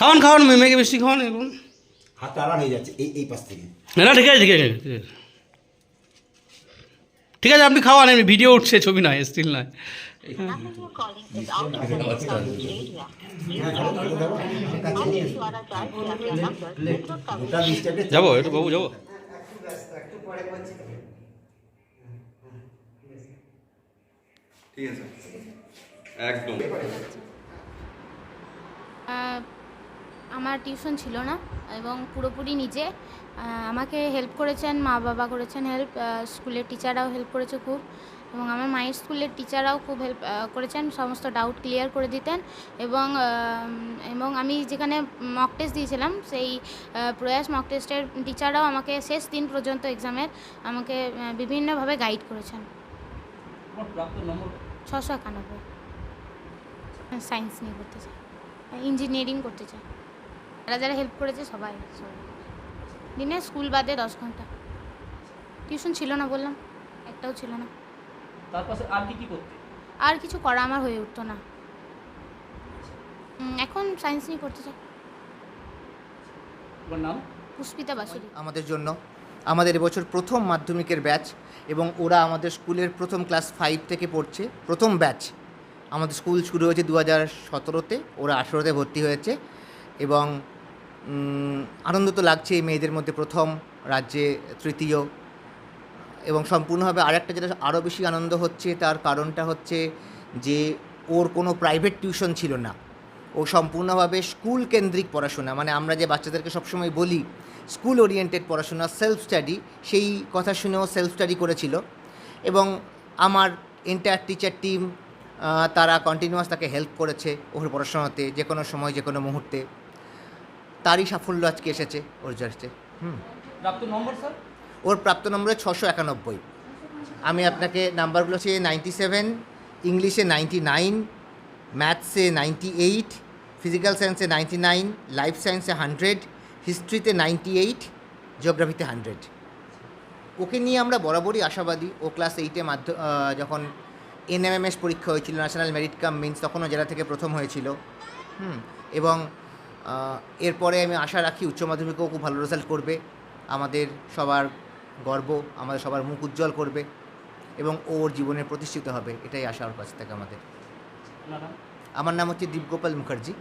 খাওয়ান খাওয়ান মে- মেঘে বেশি খাওয়ান এবং হাত আড়ান হয়ে যাচ্ছে এই এই পাশ থেকে। না না ঠিক আছে ঠিক আছে ঠিক আছে। ঠিক আছে আপনি খাওয়ান এমনি ভিডিও উঠছে ছবি নয় স্টিল নয়। যাব একটু বাবু যাব। ঠিক আছে। একদম। আমার টিউশন ছিল না এবং পুরোপুরি নিজে। আমাকে হেল্প করেছেন মা বাবা করেছেন হেল্প স্কুলের টিচাররাও হেল্প করেছে খুব। এবং আমার মায়ের স্কুলের টিচাররাও খুব হেল্প করেছেন সমস্ত ডাউট ক্লিয়ার করে দিতেন। এবং এবং আমি যেখানে মক টেস্ট দিয়েছিলাম সেই প্রয়াস মক টেস্টের টিচাররাও আমাকে শেষ দিন পর্যন্ত এক্সামের আমাকে বিভিন্নভাবে গাইড করেছেন। ছশো একানব্বই। সায়েন্স নিয়ে করতে চাই ইঞ্জিনিয়ারিং করতে চাই। যারা যারা হেল্প করেছে সবাই। দিনে স্কুল বাদে দশ ঘণ্টা। টিউশন ছিল না বললাম একটাও ছিল না। আর কি কি করতে? আর কিছু করা আমার হয়ে উঠতো না। এখন সায়েন্স নিয়ে পড়তে চাই। নাম? পুষ্পিতা বাসুরি আমাদের জন্য। আমাদের এবছর প্রথম মাধ্যমিকের ব্যাচ এবং ওরা আমাদের স্কুলের প্রথম ক্লাস ফাইভ থেকে পড়ছে প্রথম ব্যাচ আমাদের স্কুল শুরু হয়েছে দু হাজার সতেরোতে ওরা আঠেরোতে ভর্তি হয়েছে এবং আনন্দ তো লাগছে এই মেয়েদের মধ্যে প্রথম, রাজ্যে তৃতীয়। এবং সম্পূর্ণভাবে আরেকটা যেটা আরও বেশি আনন্দ হচ্ছে, তার কারণটা হচ্ছে যে ওর কোনো প্রাইভেট টিউশন ছিল না। ও সম্পূর্ণভাবে স্কুল কেন্দ্রিক পড়াশোনা মানে আমরা যে বাচ্চাদেরকে সবসময় বলি স্কুল ওরিয়েন্টেড পড়াশোনা সেলফ স্টাডি সেই কথা শুনেও সেলফ স্টাডি করেছিল। এবং আমার এন্টায়ার টিচার টিম তারা কন্টিনিউয়াস তাকে হেল্প করেছে ওর পড়াশোনাতে যে কোনো সময় যে কোনো মুহূর্তে। তারই সাফল্য আজকে এসেছে ওর জাস্টে হুম। প্রাপ্ত নম্বর স্যার? ওর প্রাপ্ত নম্বর ছশো একানব্বই। আমি আপনাকে নাম্বারগুলো হচ্ছে নাইনটি সেভেন ইংলিশে নাইনটি নাইন ম্যাথসে নাইনটি এইট ফিজিক্যাল সায়েন্সে নাইনটি নাইন লাইফ সায়েন্সে হান্ড্রেড হিস্ট্রিতে নাইনটি এইট জিওগ্রাফিতে হান্ড্রেড। ওকে নিয়ে আমরা বরাবরই আশাবাদী। ও ক্লাস এইটে মাধ্য যখন এনএমএমএস পরীক্ষা হয়েছিল ন্যাশনাল মেরিট কাম মিন্স তখনও জেলা থেকে প্রথম হয়েছিল। হুম এবং এরপরে আমি আশা রাখি উচ্চ মাধ্যমিকেও খুব ভালো রেজাল্ট করবে। আমাদের সবার গর্ব আমাদের সবার মুখ উজ্জ্বল করবে এবং ওর জীবনে প্রতিষ্ঠিত হবে এটাই আশা ওর কাছ থেকে আমাদের। আমার নাম হচ্ছে দীপগোপাল মুখার্জি।